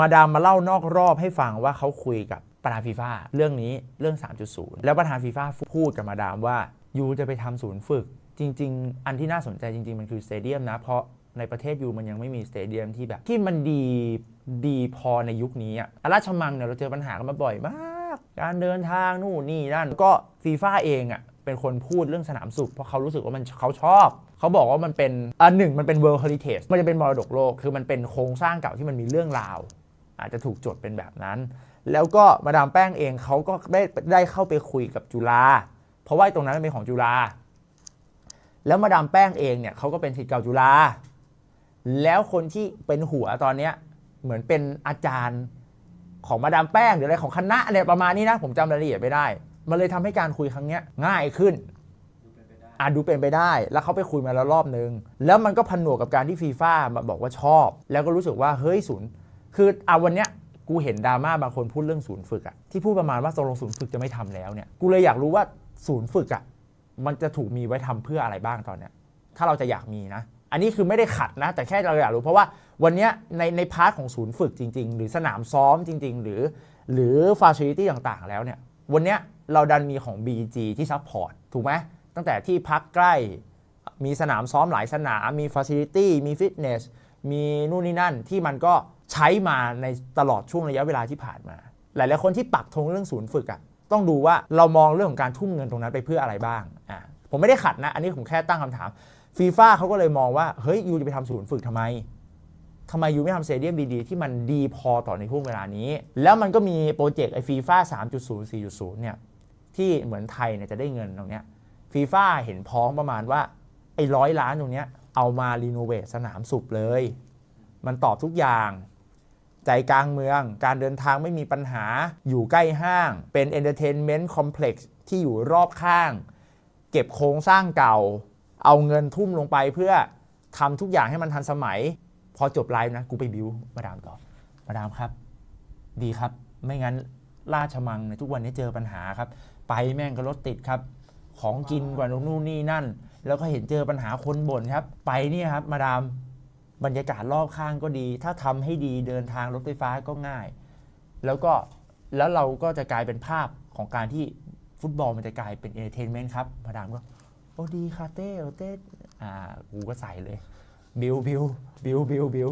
มาดามมาเล่านอกรอบให้ฟังว่าเขาคุยกับประธานฟีฟ่าเรื่องนี้เรื่อง 3.0 แล้วประธานฟีฟ่าพูดกับมาดามว่ายูจะไปทำศูนย์ฝึก จริง ๆ อันที่น่าสนใจจริง ๆ มันคือสเตเดียมนะ เพราะในประเทศยูมันยังไม่มีสเตเดียมที่แบบ ที่มันดีดีพอในยุคนี้อะราชมังเนี่ยเราเจอปัญหากันมาบ่อยมาก การเดินทางนู่นนี่นั่นก็ฟีฟ่าเองอะเป็นคนพูดเรื่องสนามสุขเพราะเขารู้สึกว่ามันเขาชอบ เขาบอกว่ามันเป็นอันหนึ่งมันเป็น World Heritage มันจะเป็นมรดกโลก คือมันเป็นโครงสร้างเก่าที่มันมีเรื่องราว อาจจะถูกจดเป็นแบบนั้น แล้วก็มาดามแป้งเองเขาก็ได้ได้เข้าไปคุยกับจุฬาเพราะว่าตรงนั้นเป็นของจุฬาแล้วมาดามแป้งเองเนี่ยเขาก็เป็นศิษย์เก่าจุฬาแล้วคนที่เป็นหัวตอนเนี้ยเหมือนเป็นอาจารย์ของมาดามแป้งหรืออะไรของคณะเนี่ยประมาณนี้นะ ผมจำรายละเอียดไม่ได้ มันเลยทำให้การคุยครั้งเนี้ยง่ายขึ้นอาจดูเป็นไปได้ แล้วเขาไปคุยมาแล้วรอบนึง แล้วมันก็พันหนวกกับการที่ฟีฟ่ามาบอกว่าชอบ แล้วก็รู้สึกว่าเฮ้ยศูนย์ คือเอาวันเนี้ยกูเห็นดราม่าบางคนพูดเรื่องศูนย์ฝึกอะที่พูดประมาณว่าตกลงศูนย์ฝึกจะไม่ทำแล้วเนี่ยกูเลยอยากรู้ว่าศูนย์ฝึกอะมันจะถูกมีไว้ทำเพื่ออะไรบ้างตอนเนี้ยถ้าเราจะอยากมีนะ อันนี้คือไม่ได้ขัดนะ แต่แค่เราอยากรู้เพราะว่าวันเนี้ยในในพาร์ทของศูนย์ฝึกจริง ๆ หรือสนามซ้อมจริง ๆ หรือ หรือฟาซิลิตี้ต่างๆ แล้วเนี่ยวันเนี้ยเราดันมีของ BG ที่ซัพพอร์ตถูกไหมตั้งแต่ที่พักใกล้มีสนามซ้อมหลายสนามมีฟ a ซิลิตี้มีฟิตเนสมีนู่นนี่นั่นที่มันก็ ใช้มาในตลอดช่วงระยะเวลาที่ผ่านมา หลายๆคนที่ปักธงเรื่องศูนย์ฝึกอะ่ะต้องดูว่าเรามองเรื่องของการทุ่มเงินตรงนั้นไปเพื่ออะไรบ้างอ่าผมไม่ได้ขัดนะ อันนี้ผมแค่ตั้งคำถามฟีฟ่าเขาก็เลยมองว่าเฮ้ยยูจะไปทำศูนย์ฝึกทำไมทำไมยูไม่ทำสเตเดียมดีๆ ที่มันดีพอต่อในช่วงเวลานี้ แล้วมันก็มีโปรเจกต์ไอฟีฟ่า3.0 4.0 เนี่ย ที่เหมือนไทยเนี่ยจะได้เงินตรงเนี้ยฟีฟ่าเห็นพ้องประมาณว่า ไอ้ร้อยล้านตรงเนี้ยเอามารีโนเวทสนามสุบเลย มันตอบทุกอย่าง ใจกลางเมือง การเดินทางไม่มีปัญหา อยู่ใกล้ห้าง เป็นเอนเตอร์เทนเมนต์คอมเพล็กซ์ที่อยู่รอบข้าง เก็บโครงสร้างเก่า เอาเงินทุ่มลงไปเพื่อทำทุกอย่างให้มันทันสมัย พอจบไลฟ์นะ กูไปบิวมาดามต่อมาดามครับ ดีครับ ไม่งั้นราชมังในทุกวันนี้เจอปัญหาครับ ไปแม่งก็รถติดครับ ของกินกว่านู่นนี่นั่น แล้วก็เห็นเจอปัญหาคนบ่นครับ ไปเนี่ยครับ มาดาม บรรยากาศรอบข้างก็ดี ถ้าทำให้ดีเดินทางรถไฟฟ้าก็ง่าย แล้วก็แล้วเราก็จะกลายเป็นภาพของการที่ฟุตบอลมันจะกลายเป็นเอนเตอร์เทนเมนต์ครับ มาดามก็ โอ้ดีค่ะเต้โอเต้อ่ากูก็ใส่เลย บิวบิวบิวบิวบิว